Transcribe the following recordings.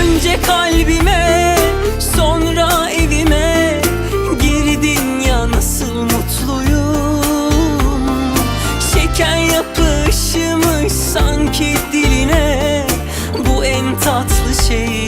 Önce kalbime sonra evime Girdin ya nasıl mutluyum? Şeker yapışmış sanki diline Bu en tatlı şey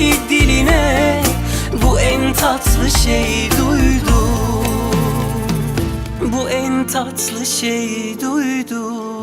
sanki diline Bu en tatlı şey duydum. Bu en tatlı şey duydum